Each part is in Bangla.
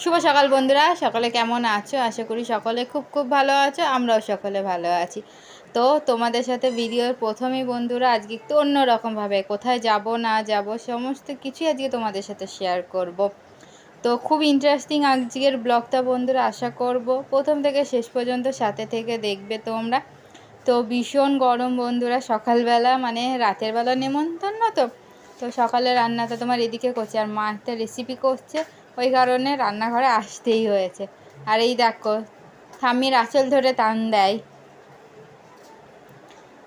শুভ সকাল বন্ধুরা, সকলে কেমন আছো? আশা করি সকলে খুব খুব ভালো আছো, আমরাও সকলে ভালো আছি। তো তোমাদের সাথে ভিডিওর প্রথমেই বন্ধুরা, আজকে একটু অন্যরকমভাবে, কোথায় যাব, না যাব, সমস্ত কিছুই আজকে তোমাদের সাথে শেয়ার করব। তো খুব ইন্টারেস্টিং আজকের ব্লগটা বন্ধুরা, আশা করব প্রথম থেকে শেষ পর্যন্ত সাথে থেকে দেখবে তোমরা। তো ভীষণ গরম বন্ধুরা, সকালবেলা মানে রাতের বেলা নেমন্তন্ন তো। তো সকালে রান্নাটা তোমার এদিকে করছে, আর মা একটা রেসিপি করছে ওই কারণে রান্নাঘরে আসতেই হয়েছে। আর এই দেখো থাম্মির আঁচল ধরে টান দেয়।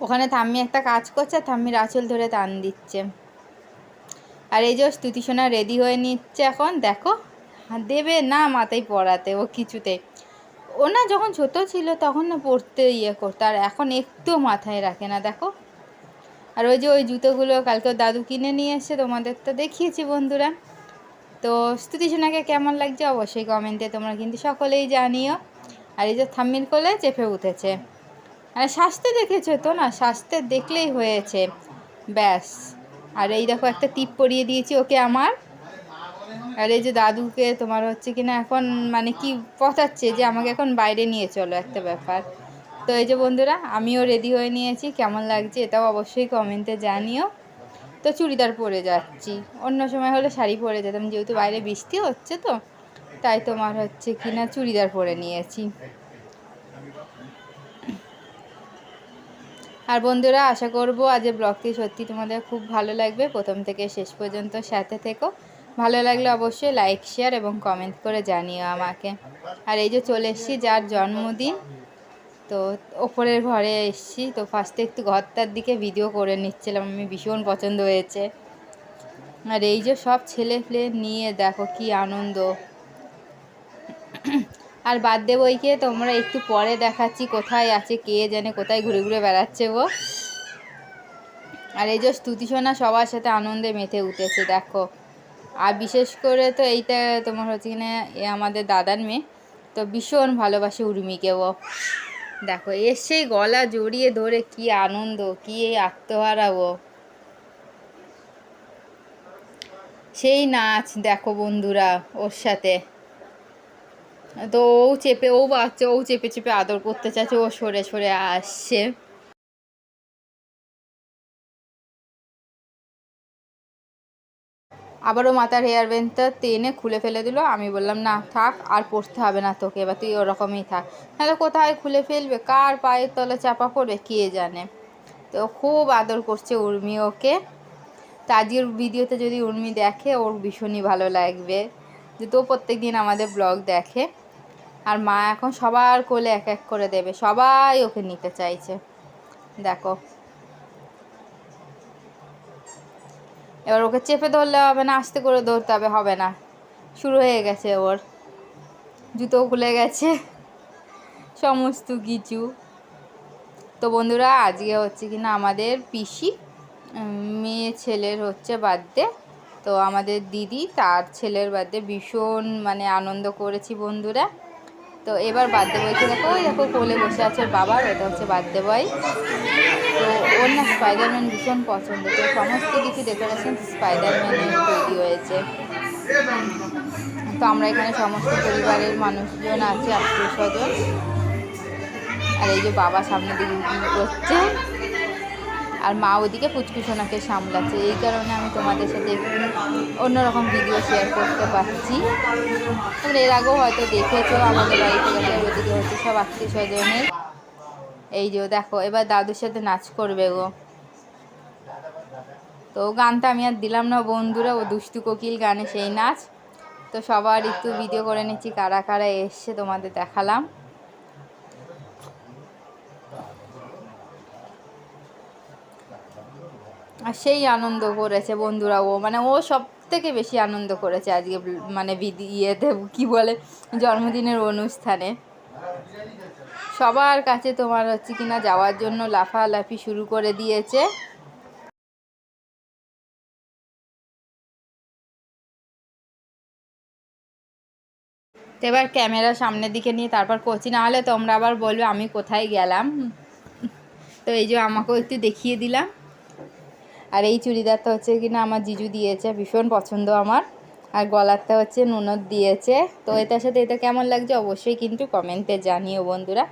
ওখানে থাম্মি একটা কাজ করছে, আর ঠাম্মির আঁচল ধরে টান দিচ্ছে। আর এই যে স্তুতি সোনা রেডি হয়ে নিচ্ছে এখন, দেখো, দেবে না মাথায় পড়াতে ও কিছুতেই ও না যখন ছোট ছিল তখন না পড়তে ইয়ে করতো, আর এখন একটু মাথায় রাখে না, দেখো। আর ওই যে ওই জুতোগুলো কালকে দাদু কিনে নিয়ে এসে তোমাদের তো দেখিয়েছি বন্ধুরা। তো স্তুতি সোনাকে কেমন লাগছে অবশ্যই কমেন্টে তোমরা কিন্তু সকলেই জানিও। আর এই যে থাম্মিল কোলে চেপে উঠেছে। আর স্বাস্থ্য দেখেছ তো না? স্বাস্থ্য দেখলেই হয়েছে। ব্যাস। আর এই দেখো একটা টিপ পরিয়ে দিয়েছি ওকে আমার। আর এই যে দাদুকে তোমার হচ্ছে কিনা এখন মানে কি পচাচ্ছে যে আমাকে এখন বাইরে নিয়ে চলো একটা ব্যাপার। তো এই যে বন্ধুরা, আমিও রেডি হয়ে নিয়েছি। কেমন লাগছে এটাও অবশ্যই কমেন্টে জানিও। তো চুড়িদার পরে যাচ্ছি। অন্য সময় হলে শাড়ি পরে যেতাম, যেহেতু বাইরে বৃষ্টি হচ্ছে তো, তাই তোমার হচ্ছে কিনা চুড়িদার পরে নিয়েছি। আর বন্ধুরা, আশা করব আজের ব্লগটি সত্যি তোমাদের খুব ভালো লাগবে। প্রথম থেকে শেষ পর্যন্ত সাথে থেকো। ভালো লাগলে অবশ্যই লাইক, শেয়ার এবং কমেন্ট করে জানিও আমাকে। আর এই যে চলে এসেছি, যার জন্মদিন। তো ওপরের ঘরে এসেছি। তো ফার্স্টে একটু ঘরটার দিকে ভিডিও করে নিচ্ছিলাম। আমি ভীষণ পছন্দ হয়েছে। আর এই যে সব ছেলে ফেলে নিয়ে দেখো কি আনন্দ। আর বাদ বার্থডে বইকে, তোমরা একটু পরে দেখাচ্ছি কোথায় আছে, কে জানে কোথায় ঘুরে ঘুরে বেড়াচ্ছে ও আর এই যে স্তুতি সোনা সবার সাথে আনন্দে মেতে উঠেছে, দেখো। আর বিশেষ করে তো এইটা তোমার হচ্ছে কিনা, এ আমাদের দাদার মেয়ে। তো ভীষণ ভালোবাসে উর্মিকে ও। দেখো এসেই গলা জড়িয়ে ধরে কি আনন্দ, কি এই আত্মহারাবো সেই নাচ দেখো বন্ধুরা ওর সাথে। তো ও চেপে, ও বাচ্চা ও চেপে চেপে আদর করতে চাচ্ছে ও সরে সরে আসছে। আবারও মাথার হেয়ার ব্যান্ডটা টেনে খুলে ফেলে দিল। আমি বললাম, না, থাক, আর পড়তে হবে না তোকে, এবার তুই ওরকমই থাক। তাহলে কোথায় খুলে ফেলবে? কার পায়ের তলে চাপা পড়বে? কে জানে? তো খুব আদর করছে উর্মি ওকে। তো আজকের ভিডিওতে যদি উর্মি দেখে, ওর ভীষণই ভালো লাগবে। যে তো প্রত্যেক দিন আমাদের ব্লগ দেখে। আর মা এখন সবার কোলে এক এক করে দেবে। সবাই ওকে নিতে চাইছে। দেখো। এবার ওকে চেপে ধরলে হবে না, আস্তে করে ধরতে হবে হবে না। শুরু হয়ে গেছে ওর। জুতো খুলে গেছে। সমস্ত কিছু। তো বন্ধুরা, আজকে হচ্ছে কিনা আমাদের পিসি মেয়ে ছেলের হচ্ছে বার্থডে তো আমাদের দিদি তার ছেলের বার্থডে ভীষণ মানে আনন্দ করেছি বন্ধুরা। তো এবার বার্থডে বয়কে দেখো ওই দেখো কোলে বসে আছে বাবার, ওটা হচ্ছে বার্থডে বয় তো ওর না স্পাইডারম্যান ভীষণ পছন্দ। তো সমস্ত কিছু ডেকোরেশন স্পাইডারম্যানের তৈরি হয়েছে। তো আমরা এখানে সমস্ত পরিবারের মানুষজন আছে, আত্মীয় স্বজন। আর এই যে বাবা সামনে দিকে করছে আর মা ওদিকে পুচকুসোনাকে সামলাচ্ছে। এই কারণে আমি তোমাদের সাথে অন্যরকম ভিডিও শেয়ার করতে পারছি। তোমরা এর আগেও হয়তো দেখেছ, আমাদের বাড়িতে গেলে ওদিকে হচ্ছে সব আত্মীয় স্বজনের। এই যে দেখো, এবার দাদুর সাথে নাচ করবে গো তো গানটা আমি আর দিলাম না বন্ধুরা, ও দুষ্টু কোকিল গানে সেই নাচ। তো সবার একটু ভিডিও করে নিচ্ছি, কারা কারা এসছে তোমাদের দেখালাম। আর সেই আনন্দ করেছে বন্ধুরা ও। মানে ও সব থেকে বেশি আনন্দ করেছে আজকে মানে বিধি ইয়েতে, কী বলে, জন্মদিনের অনুষ্ঠানে। সবার কাছে তোমার হচ্ছে কিনা যাওয়ার জন্য লাফালাফি শুরু করে দিয়েছে। এবার ক্যামেরা সামনের দিকে নিয়ে তারপর করছি, না হলে তোমরা আবার বলবে আমি কোথায় গেলাম। তো এই যে আমাকেও একটু দেখিয়ে দিলাম। আর এই চুড়িদারটা হচ্ছে কিনা আমার জিজু দিয়েছে, ভীষণ পছন্দ আমার। আর গলারটা হচ্ছে নুনদ দিয়েছে। তো এটার সাথে এটা কেমন লাগছে অবশ্যই কিন্তু কমেন্টে জানিও বন্ধুরা।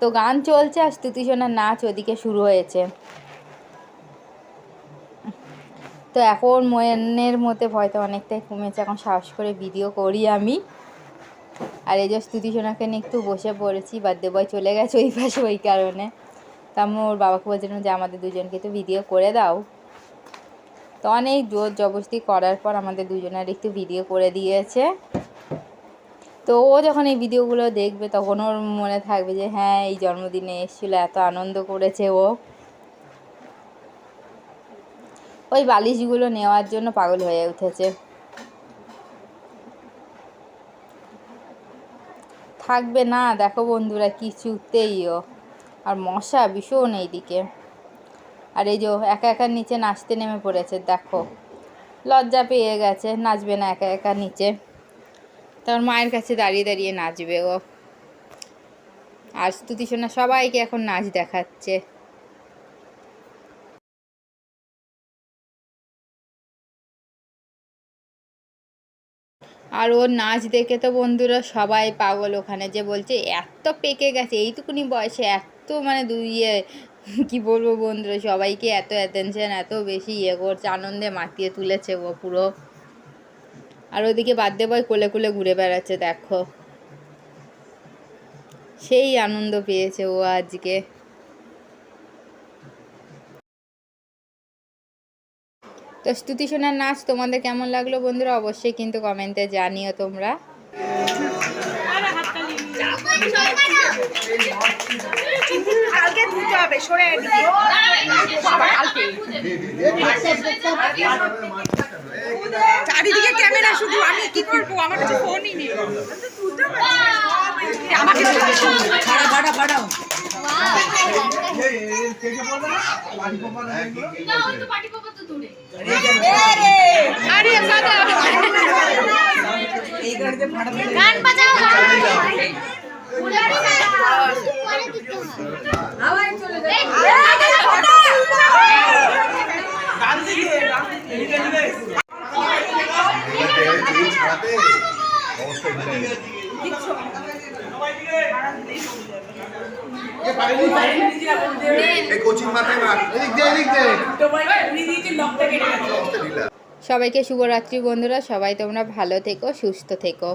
তো গান চলছে, আর স্তুতিসোনার নাচ ওদিকে শুরু হয়েছে। তো এখন মনের মধ্যে ভয়টা অনেকটাই কমেছে, এখন সাহস করে ভিডিও করি আমি। আর এই যে স্তুতি সোনাকে নিয়ে একটু বসে পড়েছি, বার্থডে বয় চলে গেছে ওই পাশে, ওই কারণে। তা আমি ওর বাবাকে বলছিলাম যে, আমাদের দুজনকে তো ভিডিও করে দাও। তো অনেক জোর জবরদস্তি করার পর আমাদের দুজনের একটু ভিডিও করে দিয়েছে। তো ও যখন এই ভিডিওগুলো দেখবে, তখন ওর মনে থাকবে যে হ্যাঁ এই জন্মদিনে এসেছিল, এত আনন্দ করেছে ও। ওই বালিশগুলো নেওয়ার জন্য পাগল হয়ে উঠেছে। থাকবে না, দেখো বন্ধুরা, কিছুতেই ও। আর মশা ভীষণ এইদিকে আর এই যে একা একা নিচে নাচতে নেমে পড়েছে, দেখো। লজ্জা পেয়ে গেছে, নাচবে না একা একা নিচে। তার মায়ের কাছে দাঁড়িয়ে দাঁড়িয়ে নাচবে ও। আর স্তুতি শোনা সবাইকে এখন নাচ দেখাচ্ছে। আর ওর নাচ দেখে তো বন্ধুরা সবাই পাগল ওখানে যে বলছে, এত পেকে গেছে, এইটুকুনি বয়সে এত মানে দুই ইয়ে কী বলব বন্ধুরা সবাইকে এত অ্যাটেনশন এত বেশি ইয়ে করছে আনন্দে মাতিয়ে তুলেছে ও পুরো। আর ওদিকে বার্থডে বয় কোলে কোলে ঘুরে বেড়াচ্ছে দেখো। সেই আনন্দ পেয়েছে ও আজকে। তো স্তুতি সোনার নাচ তোমাদের কেমন লাগল বন্ধুরা? অবশ্যই কিন্তু কমেন্টে জানিও তোমরা। হবে সরে চারিদিকে ক্যামেরা শুধু আমি কি করব? আমার কাছে ফোনই নেই। আমাকে ভাড়া ভাড়া ভাড়াও আরে দাদা। গান বাজাও কোচিং মাথায় মার এদিক দে এদিক দে সবাইকে শুভরাত্রি বন্ধুরা সবাই তোমরা ভালো থেকো সুস্থ থেকো।